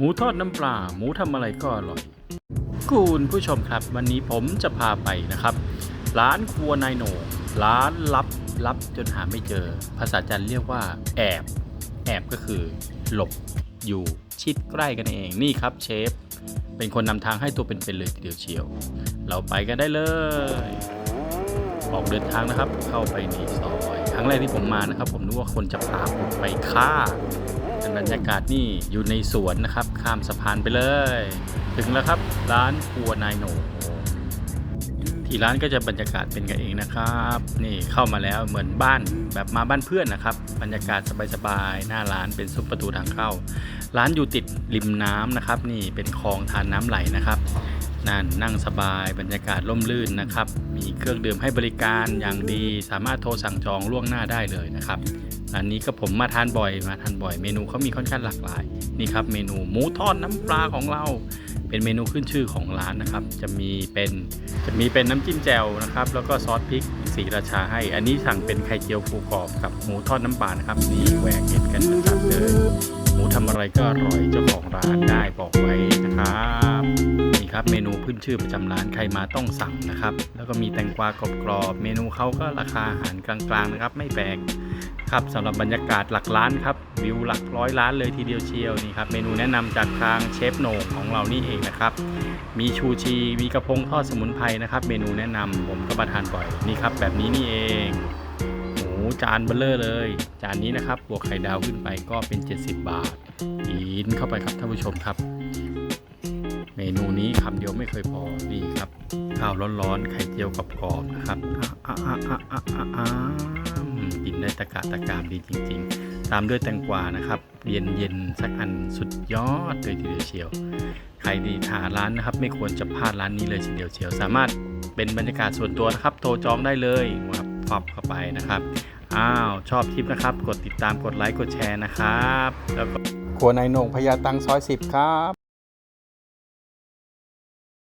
หมูทอดน้ำปลาหมูทำอะไรก็อร่อย คุณผู้ชมครับ วันนี้ผมจะพาไปนะครับ ร้านครัวนายโหนร้านลับลับจนหาไม่เจอ ภาษาจันเรียกว่า แอบ แอบก็คือหลบอยู่ชิดใกล้กันเองนี่ครับเชฟ เป็นคนนำทางให้ตัวเป็นๆเลยทีเดียวเชียว เราไปกันได้เลย ออกเดินทางนะครับเข้าไปในซอย รั้งแรกที่ผมมานะครับ ผมนึกว่าคนจะพาผมไปฆ่าบรรยากาศนี่อยู่ในสวนนะครับ ข้ามสะพานไปเลย ถึงแล้วครับ ร้านครัวนายโหนที่ร้านก็จะบรรยากาศเป็นกันเองนะครับ นี่เข้ามาแล้วเหมือนบ้านแบบมาบ้านเพื่อนนะครับ บรรยากาศสบายๆหน้าร้านเป็นซุ้มประตูทางเข้า ร้านอยู่ติดริมน้ำนะครับ นี่เป็นคลองทานน้ำไหลนะครับ นั่นนั่งสบายบรรยากาศร่มรื่นนะครับ มีเครื่องดื่มให้บริการอย่างดี สามารถโทรสั่งจองล่วงหน้าได้เลยนะครับร้านนี้ก็ผมมาทานบ่อยมาทานบ่อย เมนูเขามีค่อนข้างหลากหลายนี่ครับเมนูหมูทอดน้ำปลาของเรา เป็นเมนูขึ้นชื่อของร้านนะครับ จะมีเป็นจะมีเป็นน้ำจิ้มแจ่วนะครับ แล้วก็ซอสพริกสีราชาให้ อันนี้สั่งเป็นไข่เจียวฟูกรอบกับหมูทอดน้ำปลานะครับนี่แหวกเห็ดกันจัดๆเลยหมูทำอะไรก็อร่อยเจ้าของร้านได้บอกไว้นะครับ นี่ครับ เมนูขึ้นชื่อประจำร้านใครมาต้องสั่งนะครับ แล้วก็มีแตงกวากรอบๆเมนูเขาก็ราคาอาหารกลางๆนะครับ ไม่แพงครับสำหรับบรรยากาศหลักล้านครับวิวหลักร้อยล้านเลยทีเดียวเชียวนี่ครับเมนูแนะนำจากทางเชฟโหน่งของเรานี่เองนะครับ มีชูชีมีกระพงทอดสมุนไพรนะครับ เมนูแนะนำผมก็มาทานบ่อยนี่ครับ แบบนี้นี่เองหมูจานเบลเลอร์เลย จานนี้นะครับบวกไข่ดาวขึ้นไปก็เป็น 70 บาทกินเข้าไปครับท่านผู้ชมครับ เมนูนี้คำเดียวไม่เคยพอนี่ครับข้าวร้อนๆไข่เจียวกรอบๆนะครับอะอะอะอะอะอะอืมกินได้ตะกาตะกามดีจริง ๆ ตามด้วยแตงกวานะครับเย็นเย็นๆสักอันสุดยอดเลยทีเดียวเชียวใครดีหาร้านนะครับ ไม่ควรจะพลาดร้านนี้เลยทีเดียวเชียว สามารถเป็นบรรยากาศส่วนตัวนะครับ โทรจองได้เลยครับฟับเข้าไปนะครับอ้าวชอบคลิปนะครับ กดติดตามกดไลค์กดแชร์นะครับ แล้วก็ครัวนายนงพญาตังซอย10 ครับ